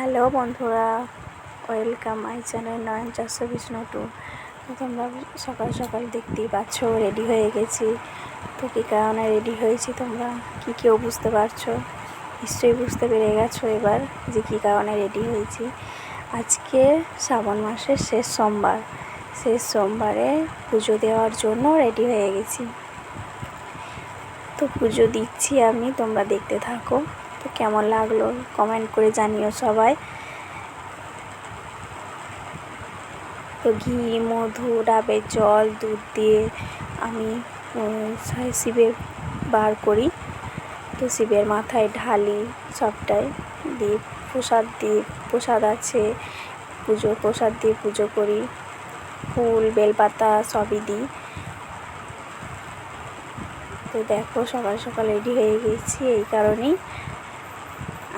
Hello বন্ধুরা, welcome my channel নয়ন চারশো Vishnu two তোমরা সকাল সকাল দেখতেই পাচ্ছ, রেডি হয়ে গেছি। তো কী কারণে রেডি হয়েছি তোমরা? কি কেউ বুঝতে পারছ? নিশ্চয়ই বুঝতে পেরে গেছো এবার যে কী কারণে রেডি হয়েছি। আজকে শ্রাবণ মাসের শেষ সোমবার। শেষ সোমবারে পুজো দেওয়ার জন্য রেডি হয়ে গেছি। তো পুজো দিচ্ছি আমি, তোমরা দেখতে থাকো। তো কেমন লাগল কমেন্ট করে জানিও সবাই। তো ঘি, মধু, ডাবের জল, দুধ দিয়ে আমি শিবের বার করি। তো শিবের মাথায় ঢালি সবটাই। দিয়ে প্রসাদ দিয়ে, প্রসাদ আছে, পুজো, প্রসাদ দিয়ে পুজো করি। ফুল, বেলপাতা সবই দিই। তো দেখো সকাল সকাল রেডি হয়ে গেছি, এই কারণেই।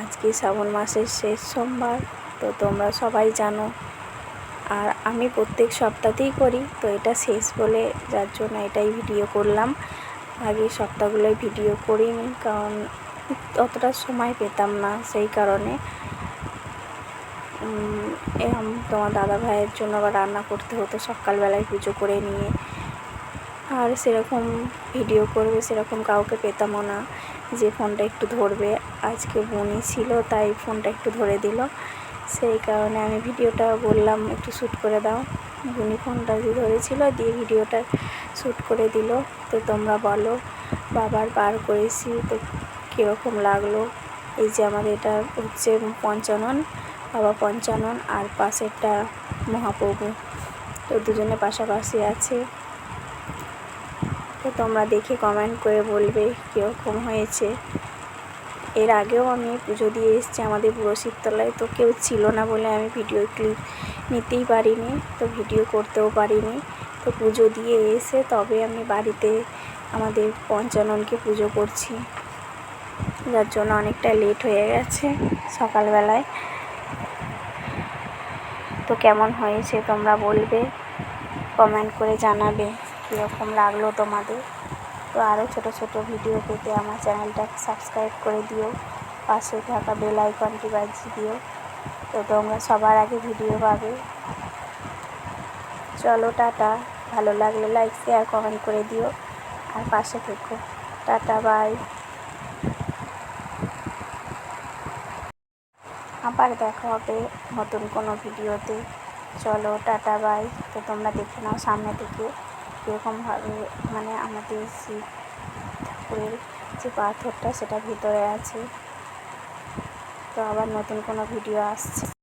আজকে শ্রাবণ মাসের শেষ সোমবার, তো তোমরা সবাই জানো। আর আমি প্রত্যেক সপ্তাহতেই করি, তো এটা শেষ বলে যার জন্য এটাই ভিডিও করলাম। আগে সপ্তাহগুলোয় ভিডিও করিনি, কারণ অতটা সময় পেতাম না সেই কারণে। তোমার দাদা ভাইয়ের জন্য আবার রান্না করতে হতো, সকালবেলায় পুজো করে নিয়ে। আর সেরকম ভিডিও করবে, সেরকম কাউকে পেতামও না যে ফোনটা একটু ধরবে। আজকে বোনই ছিল, তাই ফোনটা একটু ধরে দিল। সেই কারণে আমি ভিডিওটা বললাম, একটু শ্যুট করে দাও। বুনি ফোনটা দিয়ে ধরেছিল, দিয়ে ভিডিওটা শ্যুট করে দিল। তো তোমরা বলো, বাবার বার করেছি, তো কীরকম লাগল? এই যে আমাদের এটা হচ্ছে পঞ্চানন, বাবা পঞ্চানন আর পাশেরটা মহাপ্রভু। তো দুজনে পাশাপাশি আছে। তো তোমরা দেখে কমেন্ট করে বলবে কীরকম হয়েছে। এর আগেও আমি পুজো দিয়ে এসেছি আমাদের পুরো শিবতলায় তো কেউ ছিল না বলে আমি ভিডিও ক্লিপ নিতেই পারিনি, তো ভিডিও করতেও পারিনি। তো পুজো দিয়ে এসে তবে আমি বাড়িতে আমাদের পঞ্চাননকে পুজো করছি। যার জন্য অনেকটা লেট হয়ে গেছে সকালবেলায়। তো কেমন হয়েছে তোমরা বলবে কমেন্ট করে জানাবে। কীরকম লাগল তোমাদের? তো আরও ছোটো ছোটো ভিডিও পেতে আমার চ্যানেলটাকে সাবস্ক্রাইব করে দিও। পাশে থাকা বেল আইকনটি বাজিয়ে দিও। তো তোমরা সবার আগে ভিডিও পাবে। চলো টাটা। ভালো লাগলে লাইক, শেয়ার, কমেন্ট করে দিও। আর পাশে থেকো। Tata, bye. আবার দেখা হবে নতুন কোনো ভিডিওতে। চলো, টাটা, বাই। তো তোমরা দেখে নাও সামনে থেকে। কীরকমভাবে মানে আমাদের শিব ঠাকুরের যে পাথরটা সেটা ভিতরে আছে। তো আবার নতুন কোনো ভিডিও আসছে।